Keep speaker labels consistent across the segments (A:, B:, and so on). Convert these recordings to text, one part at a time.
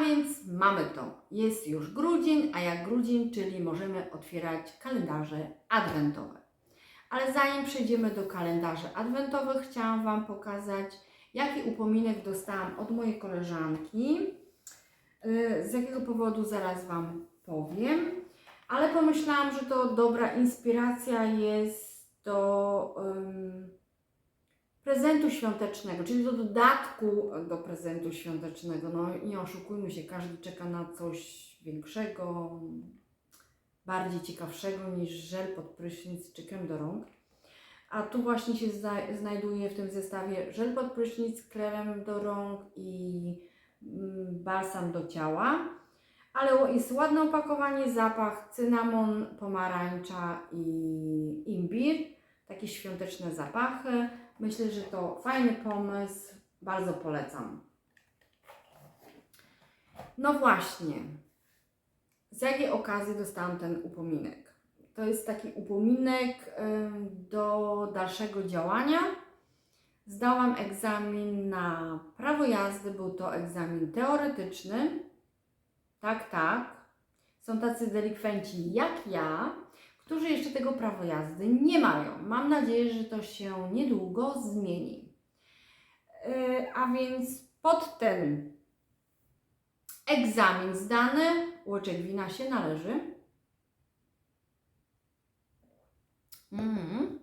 A: więc mamy to. Jest już grudzień, a jak grudzień, czyli możemy otwierać kalendarze adwentowe. Ale zanim przejdziemy do kalendarzy adwentowych, chciałam Wam pokazać, jaki upominek dostałam od mojej koleżanki. Yy, Z jakiego powodu zaraz Wam powiem. Ale pomyślałam, że to dobra inspiracja jest do ym, prezentu świątecznego, czyli do dodatku do prezentu świątecznego. No nie oszukujmy się, każdy czeka na coś większego, bardziej ciekawszego niż żel pod prysznic czy krem do rąk. A tu właśnie się zna- znajduje w tym zestawie żel pod prysznic, krem do rąk i mm, balsam do ciała. Ale jest ładne opakowanie, zapach cynamon, pomarańcza i imbir. Takie świąteczne zapachy. Myślę, że to fajny pomysł. Bardzo polecam. No właśnie. Z jakiej okazji dostałam ten upominek? To jest taki upominek do dalszego działania. Zdałam egzamin na prawo jazdy, był to egzamin teoretyczny. Tak, tak. Są tacy delikwenci jak ja, którzy jeszcze tego prawa jazdy nie mają. Mam nadzieję, że to się niedługo zmieni. Yy, a więc pod ten egzamin zdany łyczek wina się należy. Mm.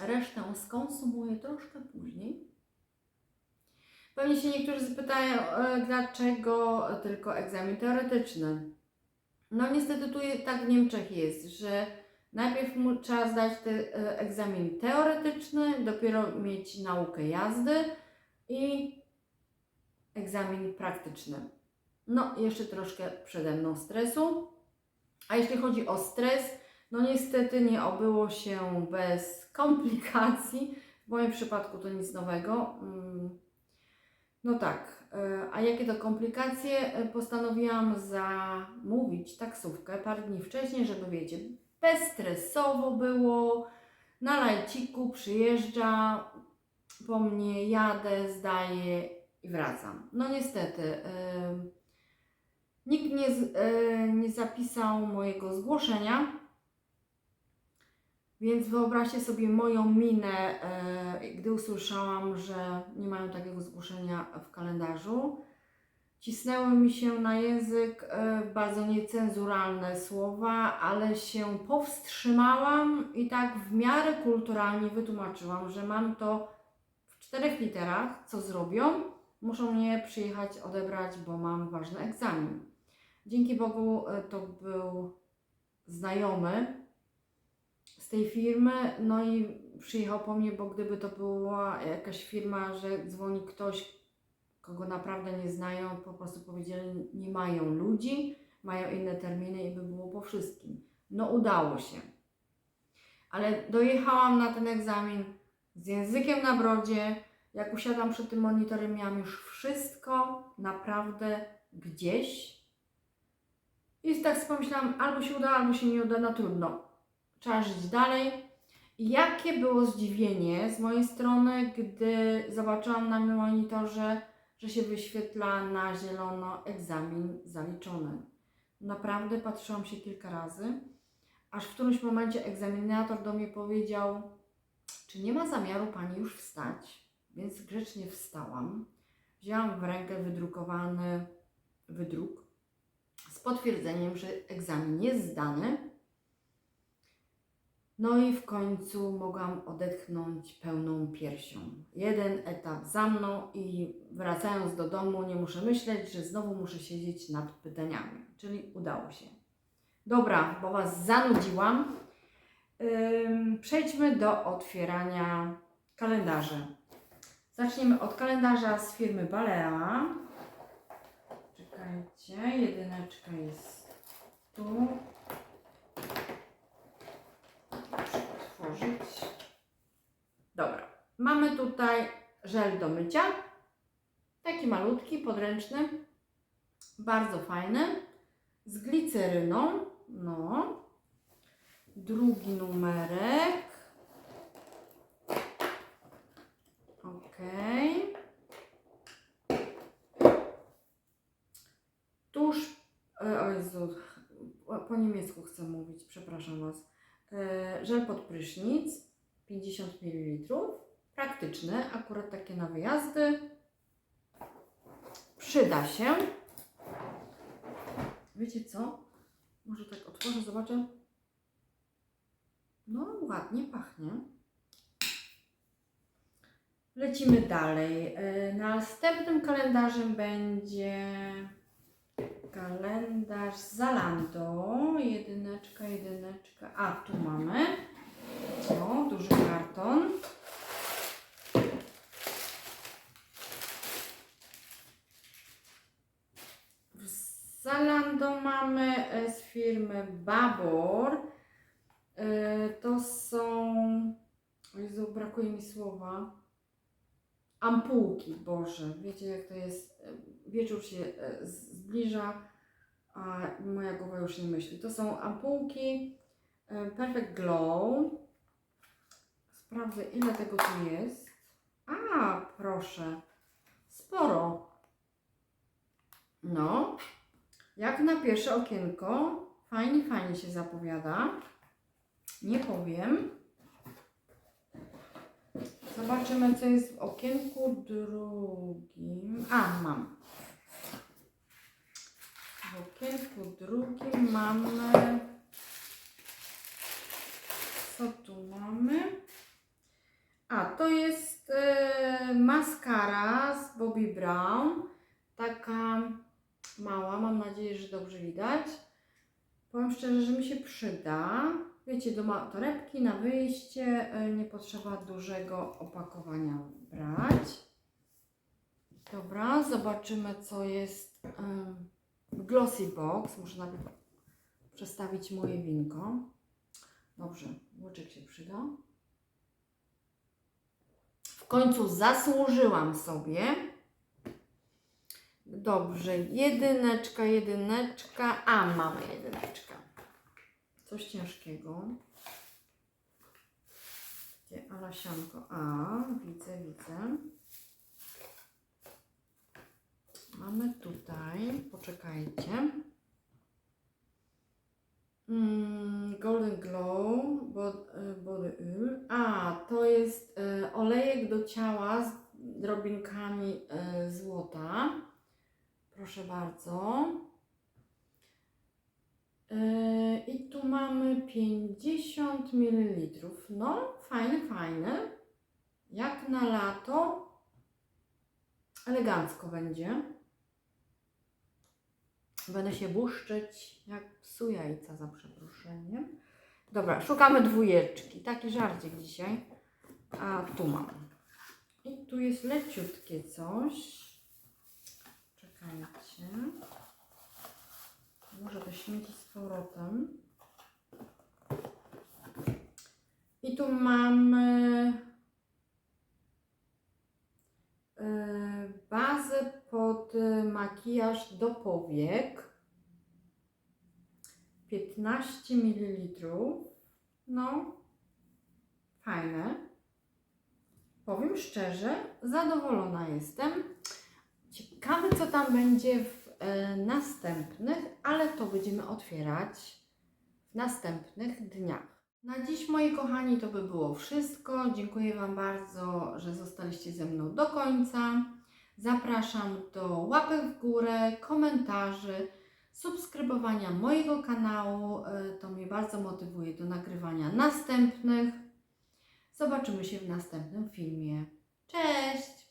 A: Resztę skonsumuję troszkę później. Pewnie się niektórzy zapytają, e, dlaczego tylko egzamin teoretyczny. No niestety tu tak w Niemczech jest, że najpierw trzeba zdać te, e, egzamin teoretyczny, dopiero mieć naukę jazdy i egzamin praktyczny. No, jeszcze troszkę przede mną stresu. A jeśli chodzi o stres, no niestety nie obyło się bez komplikacji. W moim przypadku to nic nowego. Mm, No tak, e, a jakie to komplikacje? E, Postanowiłam zamówić taksówkę parę dni wcześniej, żeby wiecie, bezstresowo było. Na lajciku przyjeżdża po mnie, jadę, zdaję i wracam. No niestety, e, nikt nie, e, nie zapisał mojego zgłoszenia, więc wyobraźcie sobie moją minę, e, gdy usłyszałam, że nie mają takiego zgłoszenia w kalendarzu. Cisnęły mi się na język e, bardzo niecenzuralne słowa, ale się powstrzymałam i tak w miarę kulturalnie wytłumaczyłam, że mam to w czterech literach, co zrobią. Muszą mnie przyjechać odebrać, bo mam ważny egzamin. Dzięki Bogu e, to był znajomy z tej firmy, no i przyjechał po mnie, bo gdyby to była jakaś firma, że dzwoni ktoś, kogo naprawdę nie znają, po prostu powiedzieli, nie mają ludzi, mają inne terminy i by było po wszystkim. No udało się. Ale dojechałam na ten egzamin z językiem na brodzie. Jak usiadłam przed tym monitorem, miałam już wszystko naprawdę gdzieś. I tak pomyślałam, albo się uda, albo się nie uda, no trudno. Trzeba żyć dalej. Jakie było zdziwienie z mojej strony, gdy zobaczyłam na monitorze, że się wyświetla na zielono egzamin zaliczony. Naprawdę patrzyłam się kilka razy, aż w którymś momencie egzaminator do mnie powiedział, czy nie ma zamiaru Pani już wstać? Więc grzecznie wstałam. Wzięłam w rękę wydrukowany wydruk z potwierdzeniem, że egzamin jest zdany. No i w końcu mogłam odetchnąć pełną piersią. Jeden etap za mną i wracając do domu nie muszę myśleć, że znowu muszę siedzieć nad pytaniami. Czyli udało się. Dobra, bo Was zanudziłam. Przejdźmy do otwierania kalendarzy. Zaczniemy od kalendarza z firmy Balea. Czekajcie, jedyneczka jest tu. Muszę otworzyć. Dobra. Mamy tutaj żel do mycia. Taki malutki, podręczny. Bardzo fajny. Z gliceryną. No. Drugi numerek. Ok. tusz, e, o Jezu, po niemiecku chcę mówić, przepraszam Was. E, Żel pod prysznic, 50 ml. Praktyczny, akurat takie na wyjazdy. Przyda się. Wiecie co? Może tak otworzę, zobaczę. No, ładnie pachnie. Lecimy dalej. E, Następnym kalendarzem będzie kalendarz Zalando. Jedyneczka, jedyneczka. A, tu mamy. O, duży karton. W Zalando mamy e, z firmy Babor. E, To są. Jezu, brakuje mi słowa. Ampułki, Boże. Wiecie, jak to jest. Wieczór się e, zbliża, a moja głowa już nie myśli. To są ampułki e, Perfect Glow. Sprawdzę, ile tego tu jest. A, proszę. Sporo. No. Jak na pierwsze okienko. Fajnie, fajnie się zapowiada. Nie powiem. Zobaczymy, co jest w okienku drugim. A, mam. W okienku drugim mamy. Co tu mamy? A, to jest e, maskara z Bobbi Brown. Taka mała, mam nadzieję, że dobrze widać. Powiem szczerze, że mi się przyda. Wiecie, do torebki na wyjście e, nie potrzeba dużego opakowania brać. Dobra, zobaczymy co jest w Glossy Box. Muszę najpierw przestawić moje winko. Dobrze, łyczek się przyda. W końcu zasłużyłam sobie. Dobrze, jedyneczka, jedyneczka. A, mamy jedyneczkę. Coś ciężkiego. Gdzie Alasianko? A, widzę, widzę. Mamy tutaj, poczekajcie. Mm, Golden Glow e, Body Oil. A, to jest e, olejek do ciała z drobinkami e, złota. Proszę bardzo. I tu mamy 50 ml. No, fajny, fajny. Jak na lato. Elegancko będzie. Będę się błyszczeć jak psu jajca za przeproszeniem. Dobra, szukamy dwójeczki. Taki żarcik dzisiaj. A tu mam. I tu jest leciutkie coś. Czekajcie. Może to śmieci z powrotem. I tu mamy e, bazę pod e, makijaż do powiek. 15 ml. No, fajne. Powiem szczerze, zadowolona jestem. Ciekawe, co tam będzie w e, następnych, ale to będziemy otwierać w następnych dniach. Na dziś, moi kochani, to by było wszystko. Dziękuję Wam bardzo, że zostaliście ze mną do końca. Zapraszam do łapek w górę, komentarzy, subskrybowania mojego kanału. E, To mnie bardzo motywuje do nagrywania następnych. Zobaczymy się w następnym filmie. Cześć!